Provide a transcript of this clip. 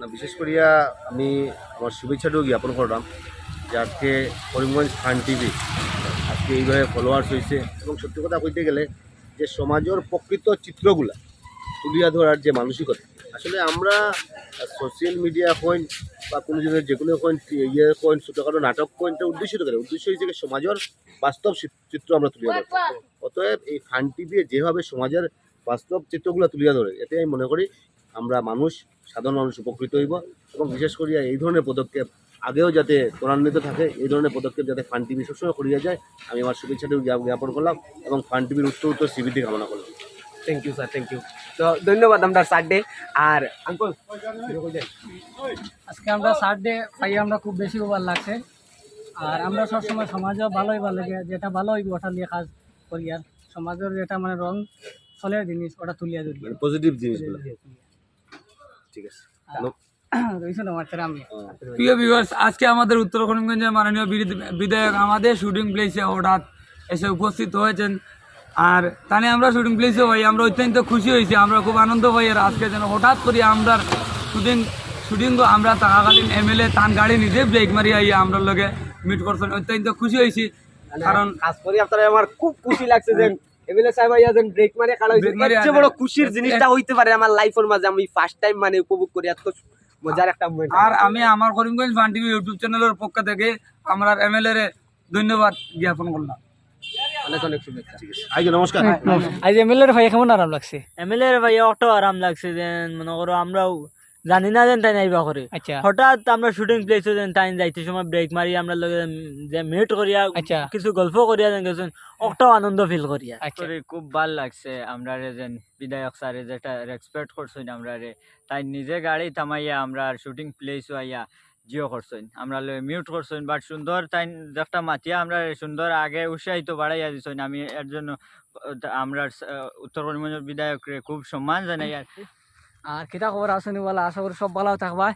না, বিশেষ করিয়া আমি আমার শুভেচ্ছাটাও জ্ঞাপন করলাম যে আজকে করিমগঞ্জ ফান টিভি আজকে এইভাবে ফলোয়ার্স হয়েছে। এবং সত্যি কথা কইতে গেলে যে সমাজের প্রকৃত চিত্রগুলা তুলিয়া ধরার যে মানসিকতা, আসলে আমরা সোশ্যাল মিডিয়া কইন বা কোনো যে কোনো কইন ইয়ে কইন ছোটোখাটো নাটক কইন এটা উদ্দেশ্য করে, উদ্দেশ্য হয়েছে যে সমাজের বাস্তব চিত্র আমরা তুলিয়া ধরতে অতএব এই ফান টিভি যেভাবে সমাজের বাস্তব চিত্রগুলো তুলিয়া ধরে। এতে আমি মনে করি আমরা মানুষ সাধারণ মানুষ উপকৃত হইব এবং বিশেষ করিয়া এই ধরনের পদক্ষেপ আগেও যাতে ত্বরান্বিত থাকে এই ধরনের পদক্ষেপ যাতে ফান টিভি সবসময় করিয়া যায় আমি আমার শুভেচ্ছাটিও জ্ঞাপন করলাম এবং ফান টিভির উত্তর উত্তর সিবিটি কামনা করলাম। Thank you sir thank you তো ধন্যবাদ আমরা সাড্ডে আর আঙ্কল আজকে আমরা সার্ডে পাই আমরা খুব বেশি ওভার লাগছে। আর আমরা সবসময় সমাজও ভালোই ভালো লাগে যেটা ভালো হইব ওটা নিয়ে কাজ করি আর। সমাজের যেটা মানে রং চলের জিনিস ওটা তুলিয়া ধরি। মানে পজিটিভ জিনিসগুলো। ঠিক আছে। প্রিয় ভিউয়ার্স আজকে আমাদের উত্তর করিমগঞ্জের মাননীয় বিধি- বিধায়ক আমাদের শুটিং প্লেসে হঠাৎ এসে উপস্থিত হয়েছেন। আর তানে আমরা শুটিং প্লেসে হই আমরা অত্যন্ত খুশি হয়েছি আমরা খুব আনন্দ পাই। আর আজকে যেন হঠাৎ করে আমরা শুটিং শুটিং আমরা থাকাকালীন এম এল এ তান গাড়ি নিজে ব্রেক মারি আইয়া আমরা লগে মিট করছেন। অত্যন্ত খুশি হয়েছি। কারণ কাজ করি আপনারা আমার খুব খুশি লাগছে যে এমএলএ সাহেব আইয়া যেন ব্রেক মারে হইছে Break মারে এর চেয়ে বড় খুশির জিনিসটা হইতে পারে আমার লাইফের মাঝে। আমি ফার্স্ট টাইম মানে উপভোগ করি এত মজার একটা মোমেন্ট আর আমি আমার করিমগঞ্জ ফান টিভি ইউটিউব চ্যানেলের পক্ষ থেকে আমরা এম এল এর ধন্যবাদ জ্ঞাপন করলাম। অনেক অনেক শুভেচ্ছা। আগে নমস্কার। আজ এমএলএ ভাই কেমন আরাম লাগছে? এমএলএ ভাই অটো আরাম লাগছে যেন মনে করো আমরাও জানি না যেন তাই নাইবা করে। আচ্ছা। হঠাৎ আমরা শুটিং প্লেসে যেন তাই যাইতে সময় ব্রেক মারি আমরা লগে যে মিট করিয়া আচ্ছা। কিছু গল্প করিয়া যেন গেছেন অটো আনন্দ ফিল করিয়া। আচ্ছা। খুব ভালো লাগছে আমরা রে যেন বিধায়ক স্যারে যেটা রেসপেক্ট করছেন আমরা রে তাই নিজে গাড়ি থামাইয়া আমরা শুটিং প্লেস আইয়া জিও করছেন। আমরা মিউট করছেন বাট সুন্দর তাই একটা মাতিয়া আমরা সুন্দর আগে উৎসাহিত বাড়াইয়া দিছেন। আমি এর জন্য আমরা উত্তর করিমগঞ্জের বিধায়ক খুব সম্মান জানাই আর আর কিতা খবর আসেনি বলা আশা করি সব ভালো থাকবা।